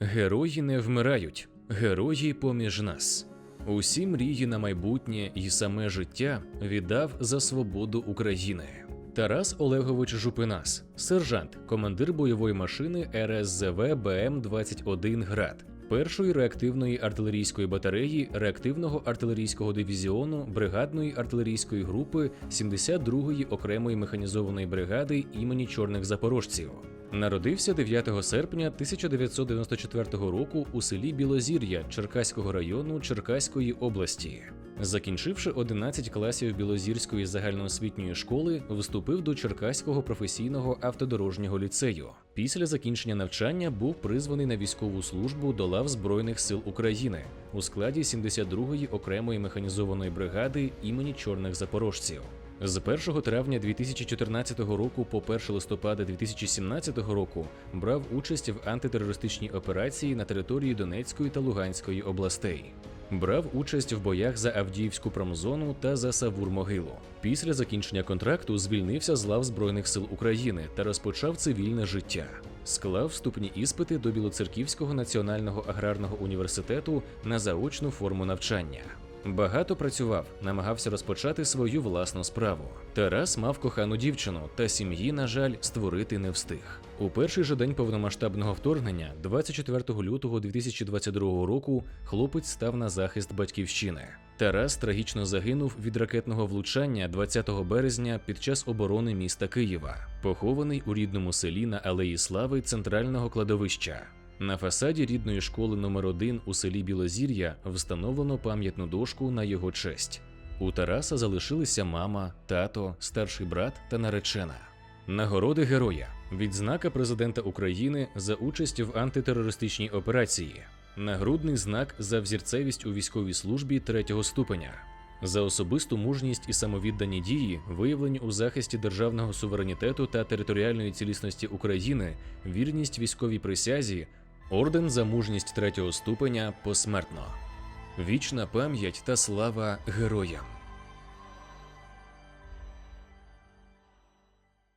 Герої не вмирають, герої поміж нас. Усі мрії на майбутнє і саме життя віддав за свободу України. Тарас Олегович Жупинас, сержант, командир бойової машини РСЗВ БМ-21 Град, першої реактивної артилерійської батареї реактивного артилерійського дивізіону бригадної артилерійської групи 72-ї окремої механізованої бригади імені Чорних Запорожців. Народився 9 серпня 1994 року у селі Білозір'я Черкаського району Черкаської області. Закінчивши 11 класів Білозірської загальноосвітньої школи, вступив до Черкаського професійного автодорожнього ліцею. Після закінчення навчання був призваний на військову службу до лав Збройних сил України у складі 72-ї окремої механізованої бригади імені Чорних Запорожців. З 1 травня 2014 року по 1 листопада 2017 року брав участь в антитерористичній операції на території Донецької та Луганської областей. Брав участь в боях за Авдіївську промзону та за Савур-Могилу. Після закінчення контракту звільнився з лав Збройних сил України та розпочав цивільне життя. Склав вступні іспити до Білоцерківського національного аграрного університету на заочну форму навчання. Багато працював, намагався розпочати свою власну справу. Тарас мав кохану дівчину, та сім'ї, на жаль, створити не встиг. У перший же день повномасштабного вторгнення, 24 лютого 2022 року, хлопець став на захист батьківщини. Тарас трагічно загинув від ракетного влучання 20 березня під час оборони міста Києва, похований у рідному селі на Алеї Слави центрального кладовища. На фасаді рідної школи номер 1 у селі Білозір'я встановлено пам'ятну дошку на його честь. У Тараса залишилися мама, тато, старший брат та наречена. Нагороди героя, відзнака президента України за участь в антитерористичній операції, нагрудний знак за взірцевість у військовій службі третього ступеня, за особисту мужність і самовіддані дії, виявлені у захисті державного суверенітету та територіальної цілісності України, вірність військовій присязі, орден за мужність третього ступеня посмертно. Вічна пам'ять та слава героям.